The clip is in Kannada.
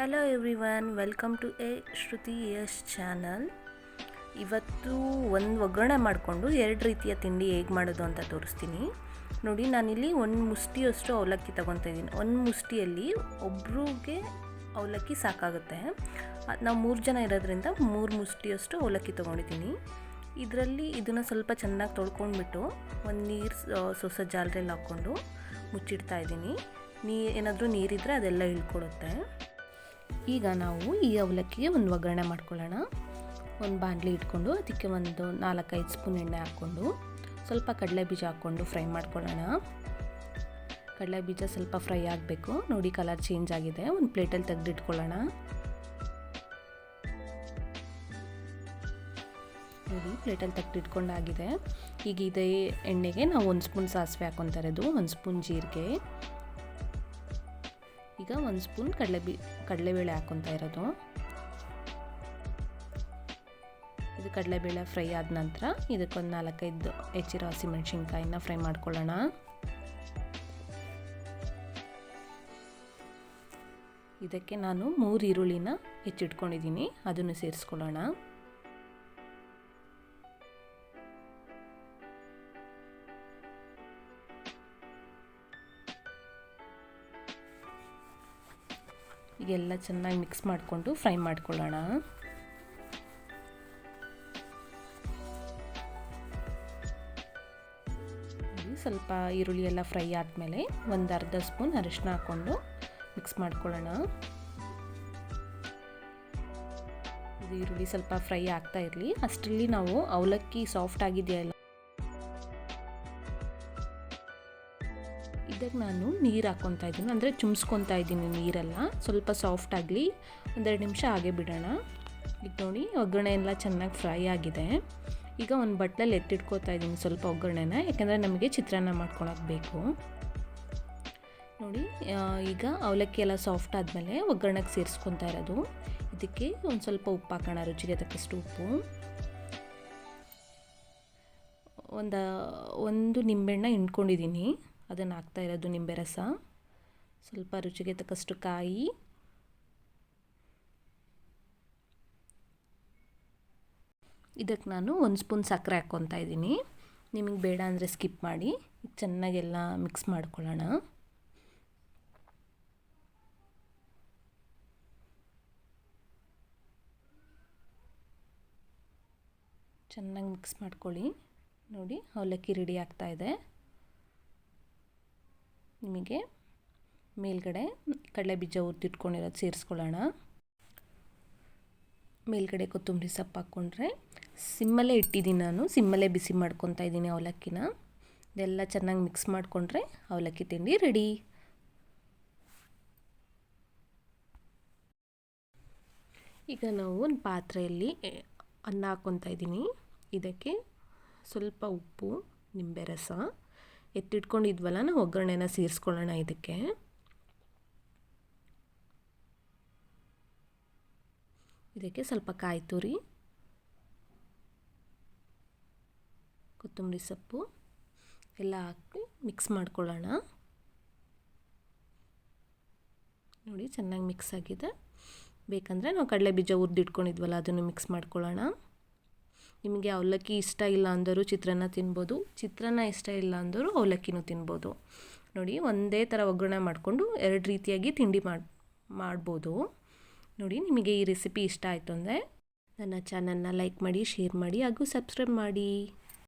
Hello every welcome to a Shruti Yash channel ಇವತ್ತು ಒಂದು ಒಗ್ಗರಣೆ ಮಾಡಿಕೊಂಡು ಎರಡು ರೀತಿಯ ತಿಂಡಿ ಹೇಗೆ ಮಾಡೋದು ಅಂತ ತೋರಿಸ್ತೀನಿ. ನೋಡಿ, ನಾನಿಲ್ಲಿ ಒಂದು ಮುಷ್ಟಿಯಷ್ಟು ಅವಲಕ್ಕಿ ತೊಗೊತಾ ಇದ್ದೀನಿ. ಒಂದು ಮುಷ್ಟಿಯಲ್ಲಿ ಒಬ್ರಿಗೆ ಅವಲಕ್ಕಿ ಸಾಕಾಗುತ್ತೆ. ನಾವು ಮೂರು ಜನ ಇರೋದ್ರಿಂದ ಮೂರು ಮುಷ್ಟಿಯಷ್ಟು ಅವಲಕ್ಕಿ ತೊಗೊಂಡಿದ್ದೀನಿ. ಇದರಲ್ಲಿ ಇದನ್ನು ಸ್ವಲ್ಪ ಚೆನ್ನಾಗಿ ತೊಳ್ಕೊಂಡ್ಬಿಟ್ಟು ಒಂದು ನೀರು ಸೊಸ ಜಾಲರಿಯಲ್ಲಿ ಹಾಕ್ಕೊಂಡು ಮುಚ್ಚಿಡ್ತಾ ಇದ್ದೀನಿ. ನೀ, ಏನಾದರೂ ನೀರಿದ್ದರೆ ಅದೆಲ್ಲ ಇಳ್ಕೊಡುತ್ತೆ. ಈಗ ನಾವು ಈ ಅವಲಕ್ಕಿಗೆ ಒಂದು ಒಗ್ಗರಣೆ ಮಾಡ್ಕೊಳ್ಳೋಣ. ಒಂದು ಬಾಣಲಿ ಇಟ್ಕೊಂಡು ಅದಕ್ಕೆ ಒಂದು ನಾಲ್ಕೈದು ಸ್ಪೂನ್ ಎಣ್ಣೆ ಹಾಕ್ಕೊಂಡು ಸ್ವಲ್ಪ ಕಡಲೆ ಬೀಜ ಹಾಕ್ಕೊಂಡು ಫ್ರೈ ಮಾಡ್ಕೊಳ್ಳೋಣ. ಕಡಲೆ ಬೀಜ ಸ್ವಲ್ಪ ಫ್ರೈ ಆಗಬೇಕು. ನೋಡಿ ಕಲರ್ ಚೇಂಜ್ ಆಗಿದೆ. ಒಂದು ಪ್ಲೇಟಲ್ಲಿ ತೆಗೆದಿಟ್ಕೊಳ್ಳೋಣ. ನೋಡಿ, ಪ್ಲೇಟಲ್ಲಿ ತೆಗೆದಿಟ್ಕೊಂಡಾಗಿದೆ ಈಗ ಇದೇ ಎಣ್ಣೆಗೆ ನಾವು ಒಂದು ಸ್ಪೂನ್ ಸಾಸಿವೆ ಹಾಕ್ಕೊತಾ ಇರೋದು ಒಂದು ಸ್ಪೂನ್ ಜೀರಿಗೆ. ಈಗ ಒಂದು ಸ್ಪೂನ್ ಕಡಲೆ ಬಿ, ಕಡಲೆಬೇಳೆ ಹಾಕ್ಕೊತಾ ಇರೋದು. ಇದು ಕಡಲೆಬೇಳೆ ಫ್ರೈ ಆದ ನಂತರ ಇದಕ್ಕೊಂದು ನಾಲ್ಕೈದು ಹೆಚ್ಚಿರೋ ಹಸಿಮೆಣಸಿನ್ಕಾಯಿನ ಫ್ರೈ ಮಾಡ್ಕೊಳ್ಳೋಣ. ಇದಕ್ಕೆ ನಾನು ಮೂರು ಈರುಳ್ಳಿನ ಹೆಚ್ಚಿಟ್ಕೊಂಡಿದ್ದೀನಿ, ಅದನ್ನು ಸೇರಿಸ್ಕೊಳ್ಳೋಣ. ಈಗೆಲ್ಲ ಚೆನ್ನಾಗಿ ಮಿಕ್ಸ್ ಮಾಡಿಕೊಂಡು ಫ್ರೈ ಮಾಡ್ಕೊಳ್ಳೋಣ. ಸ್ವಲ್ಪ ಈರುಳ್ಳಿ ಎಲ್ಲ ಫ್ರೈ ಆದಮೇಲೆ ಒಂದು ಅರ್ಧ ಸ್ಪೂನ್ ಅರಿಶಿನ ಹಾಕ್ಕೊಂಡು ಮಿಕ್ಸ್ ಮಾಡ್ಕೊಳ್ಳೋಣ. ಈರುಳ್ಳಿ ಸ್ವಲ್ಪ ಫ್ರೈ ಆಗ್ತಾ ಇರಲಿ. ಅಷ್ಟರಲ್ಲಿ ನಾವು ಅವಲಕ್ಕಿ ಸಾಫ್ಟ್ ಆಗಿದೆಯಲ್ಲ ಇದಕ್ಕೆ ನಾನು ನೀರು ಹಾಕ್ಕೊತಾ ಇದ್ದೀನಿ. ಅಂದರೆ ಚುಮ್ಸ್ಕೊತಾ ಇದ್ದೀನಿ ನೀರೆಲ್ಲ. ಸ್ವಲ್ಪ ಸಾಫ್ಟ್ ಆಗಲಿ ಒಂದೆರಡು ನಿಮಿಷ ಹಾಗೆ ಬಿಡೋಣ. ಈಗ ನೋಡಿ, ಒಗ್ಗರಣೆ ಎಲ್ಲ ಚೆನ್ನಾಗಿ ಫ್ರೈ ಆಗಿದೆ. ಈಗ ಒಂದು ಬಟ್ಲಲ್ಲಿ ಎತ್ತಿಟ್ಕೋತಾ ಇದ್ದೀನಿ ಸ್ವಲ್ಪ ಒಗ್ಗರಣೆನ. ಯಾಕೆಂದರೆ ನಮಗೆ ಚಿತ್ರಾನ್ನ ಮಾಡ್ಕೊಳಕ್ಕೆ ಬೇಕು. ನೋಡಿ ಈಗ ಅವಲಕ್ಕಿ ಎಲ್ಲ ಸಾಫ್ಟ್ ಆದಮೇಲೆ ಒಗ್ಗರಣೆಗೆ ಸೇರಿಸ್ಕೊತಾ ಇರೋದು. ಇದಕ್ಕೆ ಒಂದು ಸ್ವಲ್ಪ ಉಪ್ಪು ಹಾಕೋಣ, ರುಚಿಗೆ ತಕ್ಕಷ್ಟು ಉಪ್ಪು. ಒಂದು ಒಂದು ನಿಂಬೆಹಣ್ಣ ಹಿಂಡ್ಕೊಂಡಿದ್ದೀನಿ ಅದನ್ನು ಹಾಕ್ತಾ ಇರೋದು ನಿಂಬೆ ರಸ. ಸ್ವಲ್ಪ ರುಚಿಗೆ ತಕ್ಕಷ್ಟು ಕಾಯಿ. ಇದಕ್ಕೆ ನಾನು ಒಂದು ಸ್ಪೂನ್ ಸಕ್ಕರೆ ಹಾಕ್ಕೊತಾ ಇದ್ದೀನಿ ನಿಮಗೆ ಬೇಡ ಅಂದರೆ ಸ್ಕಿಪ್ ಮಾಡಿ. ಚೆನ್ನಾಗೆಲ್ಲ ಮಿಕ್ಸ್ ಮಾಡ್ಕೊಳ್ಳೋಣ. ಚೆನ್ನಾಗಿ ಮಿಕ್ಸ್ ಮಾಡ್ಕೊಳ್ಳಿ. ನೋಡಿ, ಅವಲಕ್ಕಿ ರೆಡಿ ಆಗ್ತಾ ಇದೆ. ನಿಮಗೆ ಮೇಲ್ಗಡೆ ಕಡಲೆ ಬೀಜ ಉದ್ದಿಟ್ಕೊಂಡಿರೋದು ಸೇರಿಸ್ಕೊಳ್ಳೋಣ. ಮೇಲ್ಗಡೆ ಕೊತ್ತಂಬರಿ ಸೊಪ್ಪು ಹಾಕ್ಕೊಂಡ್ರೆ ಸಿಮ್ಮಲ್ಲೇ ಇಟ್ಟಿದ್ದೀನಿ ನಾನು, ಸಿಮ್ಮಲ್ಲೇ ಬಿಸಿ ಮಾಡ್ಕೊತಾ ಇದ್ದೀನಿ ಅವಲಕ್ಕಿನ. ಇದೆಲ್ಲ ಚೆನ್ನಾಗಿ ಮಿಕ್ಸ್ ಮಾಡಿಕೊಂಡ್ರೆ ಅವಲಕ್ಕಿ ತಿಂಡಿ ರೆಡಿ. ಈಗ ನಾವು ಒಂದು ಪಾತ್ರೆಯಲ್ಲಿ ಅನ್ನ ಹಾಕ್ಕೊತಾ ಇದ್ದೀನಿ. ಇದಕ್ಕೆ ಸ್ವಲ್ಪ ಉಪ್ಪು, ನಿಂಬೆ ರಸ ಎತ್ತಿಟ್ಕೊಂಡಿದ್ವಲ್ಲ ನಾವು ಒಗ್ಗರಣೆನ ಸೇರಿಸ್ಕೊಳ್ಳೋಣ ಇದಕ್ಕೆ. ಇದಕ್ಕೆ ಸ್ವಲ್ಪ ಕಾಯಿ ತುರಿ, ಕೊತ್ತಂಬರಿ ಸೊಪ್ಪು ಎಲ್ಲ ಹಾಕಿ ಮಿಕ್ಸ್ ಮಾಡ್ಕೊಳ್ಳೋಣ. ನೋಡಿ ಚೆನ್ನಾಗಿ ಮಿಕ್ಸ್ ಆಗಿದೆ. ಬೇಕಂದರೆ ನಾವು ಕಡಲೆ ಬೀಜ ಹುರಿದಿಟ್ಕೊಂಡಿದ್ವಲ್ಲ ಅದನ್ನು ಮಿಕ್ಸ್ ಮಾಡ್ಕೊಳ್ಳೋಣ. ನಿಮಗೆ ಅವಲಕ್ಕಿ ಇಷ್ಟ ಇಲ್ಲ ಅಂದರೂ ಚಿತ್ರಾನ್ನ ತಿನ್ಬೋದು, ಚಿತ್ರಾನ್ನ ಇಷ್ಟ ಇಲ್ಲ ಅಂದರೂ ಅವಲಕ್ಕಿನೂ ತಿನ್ಬೋದು. ನೋಡಿ, ಒಂದೇ ಥರ ಒಗ್ಗರಣೆ ಮಾಡಿಕೊಂಡು ಎರಡು ರೀತಿಯಾಗಿ ತಿಂಡಿ ಮಾಡಿ, ಮಾಡ್ಬೋದು. ನೋಡಿ, ನಿಮಗೆ ಈ ರೆಸಿಪಿ ಇಷ್ಟ ಆಯಿತು ಅಂದರೆ ನನ್ನ ಚಾನಲ್ನ ಲೈಕ್ ಮಾಡಿ, ಶೇರ್ ಮಾಡಿ ಹಾಗೂ ಸಬ್ಸ್ಕ್ರೈಬ್ ಮಾಡಿ.